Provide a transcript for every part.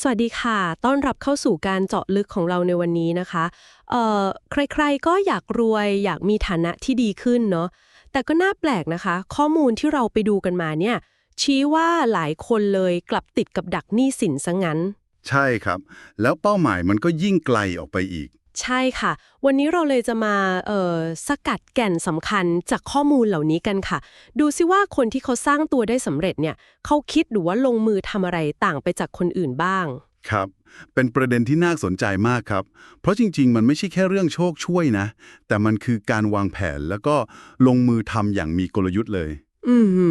สวัสดีค่ะ ต้อนรับเข้าสู่การเจาะลึกของเราในวันนี้นะคะ เอ่อ ใครๆ ก็อยากรวย อยากมีฐานะที่ดีขึ้นเนาะ แต่ก็น่าแปลกนะคะ ข้อมูลที่เราไปดูกันมาเนี่ย ชี้ว่าหลายคนเลยกลับติดกับดักหนี้สินซะงั้น ใช่ครับ แล้วเป้าหมายมันก็ยิ่งไกลออกไปอีก ใช่ค่ะ วันนี้เราเลยจะมาเอ่อสกัดแก่นสำคัญจากข้อมูลเหล่านี้กันค่ะ ดูซิว่าคนที่เขาสร้างตัวได้สำเร็จเนี่ยเขาคิดหรือว่าลงมือทำอะไรต่างไปจากคนอื่นบ้าง ครับ เป็นประเด็นที่น่าสนใจมากครับ เพราะจริง ๆ มันไม่ใช่แค่เรื่องโชคช่วยนะ แต่มันคือการวางแผนแล้วก็ลงมือทำอย่างมีกลยุทธ์เลย อือหื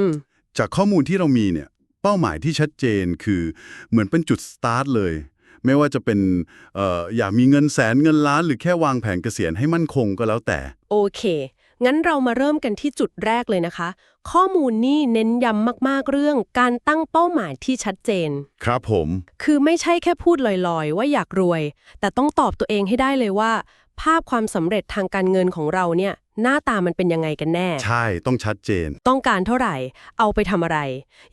อจากข้อมูลที่เรามีเนี่ย เป้าหมายที่ชัดเจนคือเหมือนเป็นจุดสตาร์ทเลย ไม่ว่าจะเป็นเอ่ออยากมีเงินแสนเงินล้าน หรือแค่วางแผนเกษียณให้มั่นคงก็แล้วแต่ โอเค งั้นเรามาเริ่มกันที่จุดแรกเลยนะคะ ข้อมูลนี่เน้นย้ำมากๆเรื่องการตั้งเป้าหมายที่ชัดเจน ครับผม คือไม่ใช่แค่พูดลอยๆ ว่าอยากรวย แต่ต้องตอบตัวเองให้ได้เลยว่า ภาพความสำเร็จทางการเงินของเราเนี่ยหน้าตามันเป็นยังไงกันแน่ ใช่ต้องชัดเจน ต้องการเท่าไหร่ เอาไปทำอะไร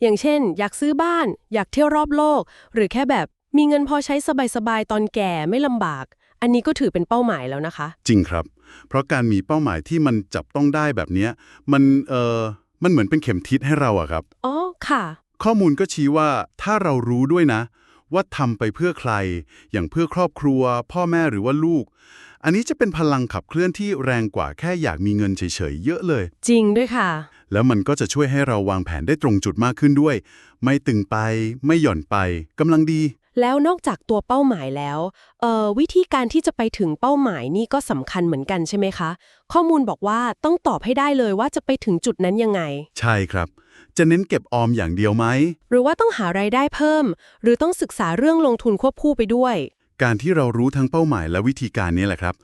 อย่างเช่น อยากซื้อบ้าน อยากเที่ยวรอบโลก หรือแค่แบบ มีเงินพอใช้สบายๆตอนแก่ไม่ลำบาก อันนี้ก็ถือเป็นเป้าหมายแล้วนะคะ จริงครับ เพราะการมีเป้าหมายที่มันจับต้องได้แบบเนี้ยมันเออมันเหมือนเป็นเข็มทิศให้เราอะครับ อ๋อค่ะ ข้อมูลก็ชี้ว่าถ้าเรารู้ด้วยนะ ว่าทำไปเพื่อใคร อย่างเพื่อครอบครัว พ่อแม่หรือว่าลูก อันนี้จะเป็นพลังขับเคลื่อนที่แรงกว่าแค่อยากมีเงินเฉยๆเยอะเลย จริงด้วยค่ะ แล้วมันก็จะช่วยให้เราวางแผนได้ตรงจุดมากขึ้นด้วย ไม่ตึงไปไม่หย่อนไปกำลังดี แล้วนอกจากตัวเป้าหมายแล้วเอ่อวิธีการที่จะไปถึงเป้าหมายนี่ก็สำคัญเหมือนกันใช่ไหมคะ ข้อมูลบอกว่าต้องตอบให้ได้เลยว่าจะไปถึงจุดนั้นยังไง ใช่ครับ จะเน้นเก็บออมอย่างเดียวไหม หรือว่าต้องหารายได้เพิ่ม หรือต้องศึกษาเรื่องลงทุนควบคู่ไปด้วย การที่เรารู้ทั้งเป้าหมายและวิธีการนี้แหละครับ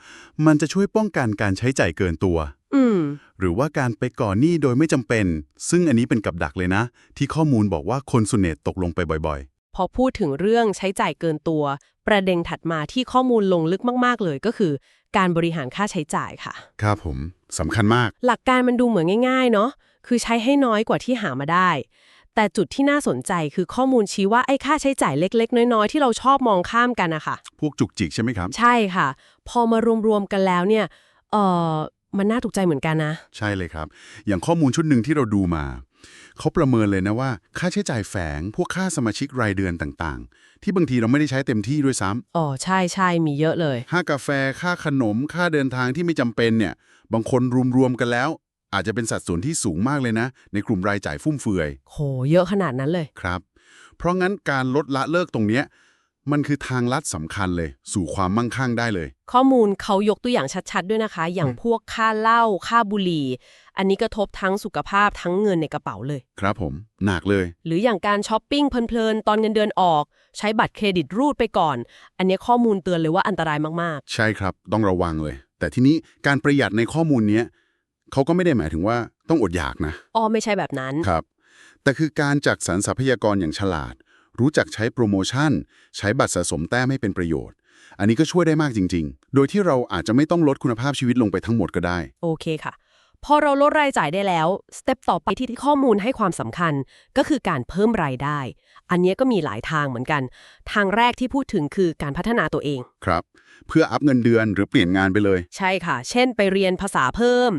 มันจะช่วยป้องกันการใช้จ่ายเกินตัวอืมหรือว่าการไปก่อหนี้โดยไม่จำเป็น ซึ่งอันนี้เป็นกับดักเลยนะ ที่ข้อมูลบอกว่าคนสุเนตตกลงไปบ่อย พอพูดถึงเรื่องใช้จ่ายเกินตัว ประเด็นถัดมาที่ข้อมูลลงลึกมาก ๆ เลยก็คือ การบริหารค่าใช้จ่ายค่ะๆครับผมสำคัญมาก หลักการมันดูเหมือนง่าย ๆ เนาะคือใช้ให้น้อยกว่าที่หามาได้ แต่จุดที่น่าสนใจคือข้อมูลชี้ว่าไอ้ค่าใช้จ่ายเล็ก ๆ น้อย ๆ ที่เราชอบมองข้ามกันนะคะพวกจุกจิกใช่ไหมครับ ใช่ค่ะ พอมารวมๆกันแล้วเนี่ยเออมันน่าตกใจเหมือนกันนะ ใช่เลยครับ อย่างข้อมูลชุดหนึ่งที่เราดูมา เขาประเมินเลยนะว่า ค่าใช้จ่ายแฝง พวกค่าสมาชิกรายเดือนต่างๆ ที่บางทีเราไม่ได้ใช้เต็มที่ด้วยซ้ำอ๋อใช่ใช่มีเยอะเลย ค่ากาแฟค่าขนมค่าเดินทางที่ไม่จำเป็นเนี่ย บางคนรวมๆกันแล้ว อาจจะเป็นสัดส่วนที่สูงมากเลยนะ ในกลุ่มรายจ่ายฟุ่มเฟือย โห เยอะขนาดนั้นเลย ครับ เพราะงั้นการลดละเลิกตรงเนี้ย มันคือทางลัดสำคัญเลย สู่ความมั่งคั่งได้เลย ข้อมูลเขายกตัวอย่างชัดๆ ด้วยนะคะ อย่างพวกค่าเหล้าค่าบุหรี่ อันนี้กระทบทั้งสุขภาพทั้งเงินในกระเป๋าเลย ครับผม หนักเลย หรืออย่างการช้อปปิ้งเพลินๆ ตอนเงินเดือนออก ใช้บัตรเครดิตรูดไปก่อน อันนี้ข้อมูลเตือนเลยว่าอันตรายมากใช่ครับ ต้องระวังเลย แต่ทีนี้การประหยัดในข้อมูลเนี้ยเขาก็ไม่ได้หมายถึงว่าต้องอดอยากนะ ๆ อ้อไม่ใช่แบบนั้น ครับ แต่คือการจัดสรรทรัพยากรอย่างฉลาด รู้จักใช้โปรโมชั่น ใช้บัตรสะสมแต้มให้เป็นประโยชน์ อันนี้ก็ช่วยได้มากจริง ๆ โดยที่เราอาจจะไม่ต้องลดคุณภาพชีวิตลงไปทั้งหมดก็ได้ โอเคค่ะ พอเราลดรายจ่ายได้แล้ว สเต็ปต่อไปที่ที่ข้อมูลให้ความสำคัญก็คือการเพิ่มรายได้ อันนี้ก็มีหลายทางเหมือนกัน ทางแรกที่พูดถึงคือการพัฒนาตัวเอง ครับ เพื่ออัพเงินเดือนหรือเปลี่ยนงานไปเลย ใช่ค่ะ เช่น ไปเรียนภาษาเพิ่ม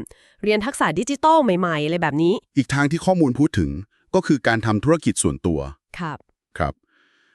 เรียนทักษะดิจิทัลใหม่ๆอะไรแบบนี้ อีกทางที่ข้อมูลพูดถึงก็คือการทำธุรกิจส่วนตัว ครับ ครับ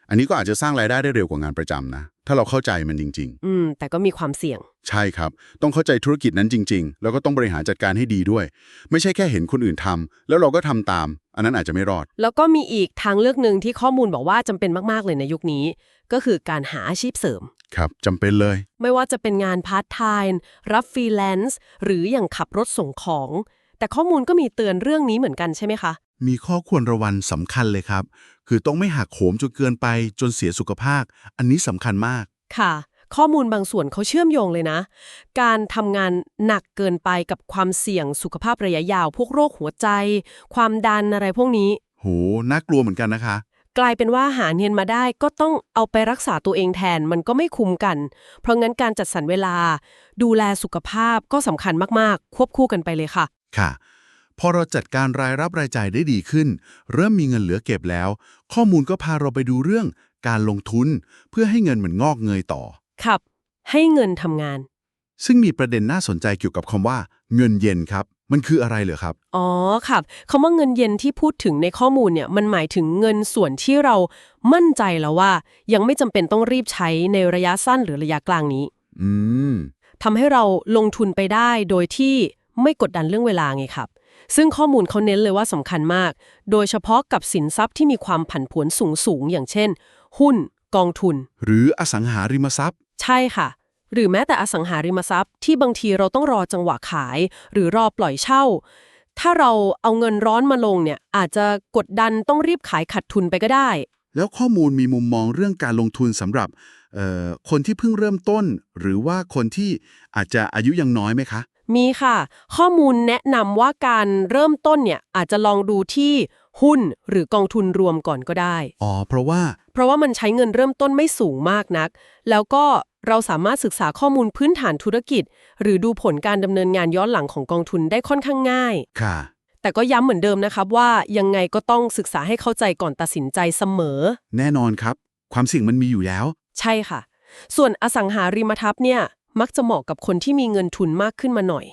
อันนี้ก็อาจจะสร้างรายได้ได้เร็วกว่างานประจำนะ ถ้าเราเข้าใจมันจริง อืม แต่ก็มีความเสี่ยง ๆ ใช่ครับ ต้องเข้าใจธุรกิจนั้นจริง ๆ แล้วก็ต้องบริหารจัดการให้ดีด้วย ไม่ใช่แค่เห็นคนอื่นทำแล้วเราก็ทำตาม อันนั้นอาจจะไม่รอด แล้วก็มีอีกทางเลือกหนึ่งที่ข้อมูลบอกว่าจำเป็นมากๆเลยในยุคนี้ ก็คือการหาอาชีพเสริม ครับจำเป็นเลย ไม่ว่าจะเป็นงานพาร์ทไทม์รับฟรีแลนซ์หรืออย่างขับรถส่งของ แต่ข้อมูลก็มีเตือนเรื่องนี้เหมือนกันใช่ไหมคะ มีข้อควรระวังสำคัญเลยครับ คือต้องไม่หักโหมจนเกินไปจนเสียสุขภาพ อันนี้สำคัญมาก ค่ะ ข้อมูลบางส่วนเขาเชื่อมโยงเลยนะ การทำงานหนักเกินไปกับความเสี่ยงสุขภาพระยะยาว พวกโรคหัวใจ ความดันอะไรพวกนี้ โห น่ากลัวเหมือนกันนะคะ กลายเป็นว่าหาเงินมาได้ก็ต้องเอาไปรักษาตัวเองแทนมันก็ไม่คุ้มกัน เพราะงั้นการจัดสรรเวลา ดูแลสุขภาพก็สำคัญมากๆ ควบคู่กันไปเลยค่ะ ค่ะ พอเราจัดการรายรับรายจ่ายได้ดีขึ้น เริ่มมีเงินเหลือเก็บแล้ว ข้อมูลก็พาเราไปดูเรื่องการลงทุน เพื่อให้เงินมันงอกเงยต่อ ครับ ให้เงินทำงาน ซึ่งมีประเด็นน่าสนใจเกี่ยวกับคำว่า เงินเย็นครับ มันคืออะไรเหรอครับ อ๋อครับคำว่าเงินเย็นที่พูดถึงในข้อมูลเนี่ยมันหมายถึงเงินส่วนที่เรามั่นใจแล้วว่า ยังไม่จำเป็นต้องรีบใช้ในระยะสั้นหรือระยะกลางนี้ อืม ทำให้เราลงทุนไปได้โดยที่ ไม่กดดันเรื่องเวลาไงครับ ซึ่งข้อมูลเขาเน้นเลยว่าสำคัญมาก โดยเฉพาะกับสินทรัพย์ที่มีความผันผวนสูงสูงๆอย่างเช่น หุ้น กองทุน หรืออสังหาริมทรัพย์ ใช่ค่ะ หรือแม้แต่อสังหาริมทรัพย์ ที่บางทีเราต้องรอจังหวะขาย หรือรอปล่อยเช่า ถ้าเราเอาเงินร้อนมาลงเนี่ยอาจจะกดดันต้องรีบขายขัดทุนไปก็ได้ แล้วข้อมูลมีมุมมองเรื่องการลงทุนสำหรับเอ่อคนที่เพิ่งเริ่มต้น หรือว่าคนที่อาจจะอายุยังน้อยไหมคะ มีค่ะ ข้อมูลแนะนำว่าการเริ่มต้นเนี่ยอาจจะลองดูที่หุ้นหรือกองทุนรวมก่อนก็ได้ อ๋อ เพราะว่า เพราะว่ามันใช้เงินเริ่มต้นไม่สูงมากนัก แล้วก็เราสามารถศึกษาข้อมูลพื้นฐานธุรกิจ หรือดูผลการดำเนินงานย้อนหลังของกองทุนได้ค่อนข้างง่าย ค่ะ แต่ก็ย้ำเหมือนเดิมนะครับว่ายังไงก็ต้องศึกษาให้เข้าใจก่อนตัดสินใจเสมอ แน่นอนครับ ความเสี่ยงมันมีอยู่แล้ว ใช่ค่ะ ส่วนอสังหาริมทรัพย์เนี่ย มักจะเหมาะกับคนที่มีเงินทุนมากขึ้นมาหน่อย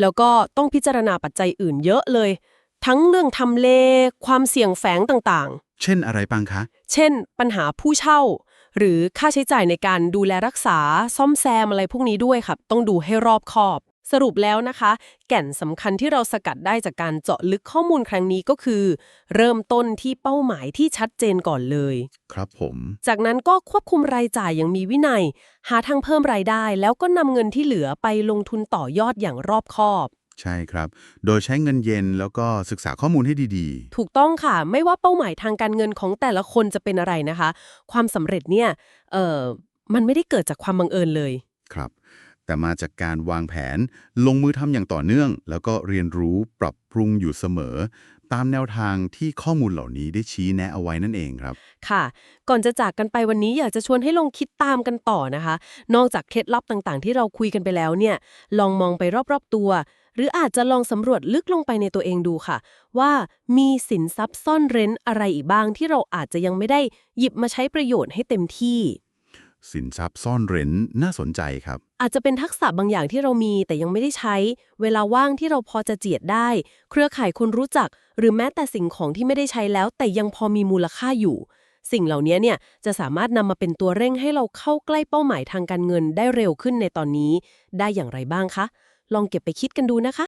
แล้วก็ต้องพิจารณาปัจจัยอื่นเยอะเลย ทั้งเรื่องทำเล ความเสี่ยงแฝงต่างๆ เช่นอะไรบ้างคะ เช่น ปัญหาผู้เช่า หรือค่าใช้จ่ายในการดูแลรักษาซ่อมแซมอะไรพวกนี้ด้วยครับ ต้องดูให้รอบคอบ สรุปแล้วนะคะ แก่นสำคัญที่เราสกัดได้จากการเจาะลึกข้อมูลครั้งนี้ก็คือ เริ่มต้นที่เป้าหมายที่ชัดเจนก่อนเลย ครับผม จากนั้นก็ควบคุมรายจ่ายอย่างมีวินัย หาทางเพิ่มรายได้ แล้วก็นำเงินที่เหลือไปลงทุนต่อยอดอย่างรอบคอบ ใช่ครับ โดยใช้เงินเย็นแล้วก็ศึกษาข้อมูลให้ดีถูกต้องค่ะ ไม่ว่าเป้าหมายทางการเงินของแต่ละคนจะเป็นอะไรนะคะ ความสำเร็จเนี่ยเออมันไม่ได้เกิดจากความบังเอิญเลย ๆ ครับ แต่มาจากการวางแผน ลงมือทำอย่างต่อเนื่อง แล้วก็เรียนรู้ปรับปรุงอยู่เสมอ ตามแนวทางที่ข้อมูลเหล่านี้ได้ชี้แนะเอาไว้นั่นเองครับ ค่ะ ก่อนจะจากกันไปวันนี้อยากจะชวนให้ลองคิดตามกันต่อนะคะ นอกจากเคล็ดลับต่างๆ ที่เราคุยกันไปแล้วเนี่ย ลองมองไปรอบๆตัว หรืออาจจะลองสำรวจลึกลงไปในตัวเองดูค่ะ ว่ามีสินทรัพย์ซ่อนเร้นอะไรอีกบ้างที่เราอาจจะยังไม่ได้หยิบมาใช้ประโยชน์ให้เต็มที่ สินทรัพย์ซ่อนเร้นน่าสนใจครับ อาจจะเป็นทักษะบางอย่างที่เรามีแต่ยังไม่ได้ใช้ เวลาว่างที่เราพอจะเจียดได้ เครือข่ายคนรู้จัก หรือแม้แต่สิ่งของที่ไม่ได้ใช้แล้ว แต่ยังพอมีมูลค่าอยู่ สิ่งเหล่านี้เนี่ยจะสามารถนำมาเป็นตัวเร่งให้เราเข้าใกล้เป้าหมายทางการเงินได้เร็วขึ้นในตอนนี้ ได้อย่างไรบ้างคะ ลองเก็บไปคิดกันดูนะคะ